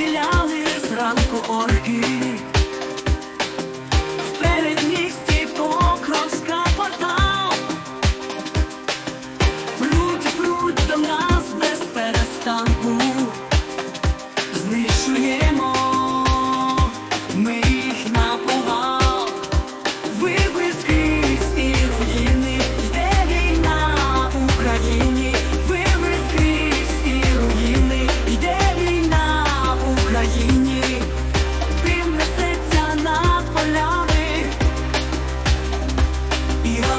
стріляли зранку орки.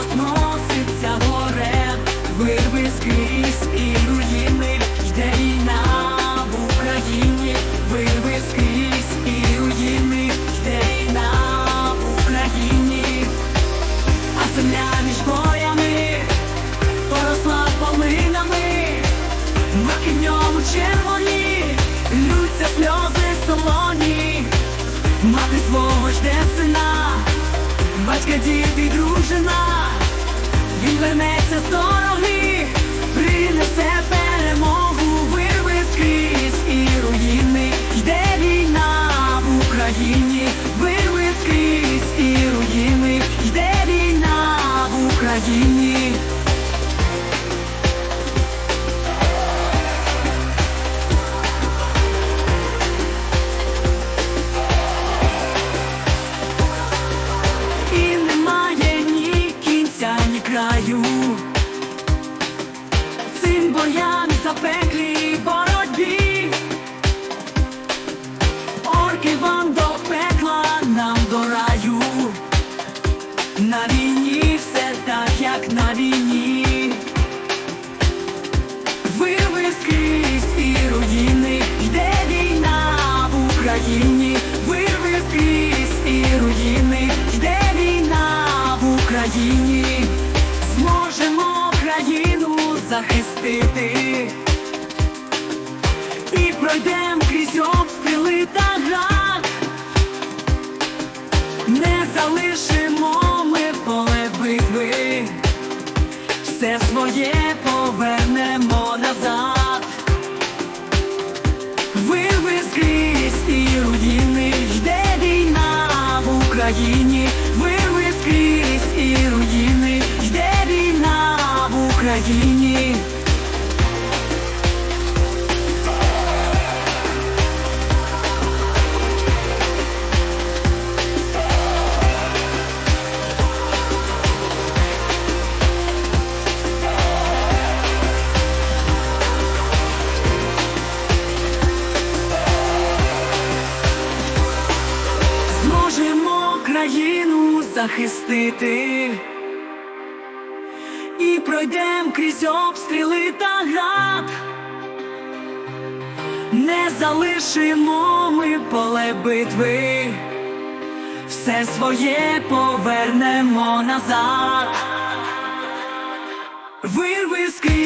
Розноситься горем, вирви скрізь і руїни, йде війна в Україні, вирви скрізь і руїни, йде війна в Україні, а земля між боями поросла полинами, маки в ньому червоні, лються сльози солоні, мати свого жде сина, батька діти, дружина, він вернеться з дороги, принесе перемогу, вирве скрізь і руїни, йде війна в Україні, вирве скрізь і руїни, йде війна в Україні. Краю Цим боям запеклій боротьбі. Орки вам до пекла, нам до раю. На війні все так, як на війні. Вирви скрізь і руїни, йде війна в Україні, вирви скрізь і руїни, йде війна в Україні, зможемо країну захистити. І пройдем крізь обстріли та град, не залишимо ми поле битви. Все своє повернемо назад. Вирви і руїни, йде війна в Україні, вирви і руїни, країну захистити пройдем крізь обстріли та град. Не залишимо ми поле битви, все своє повернемо назад. Вирви скрізь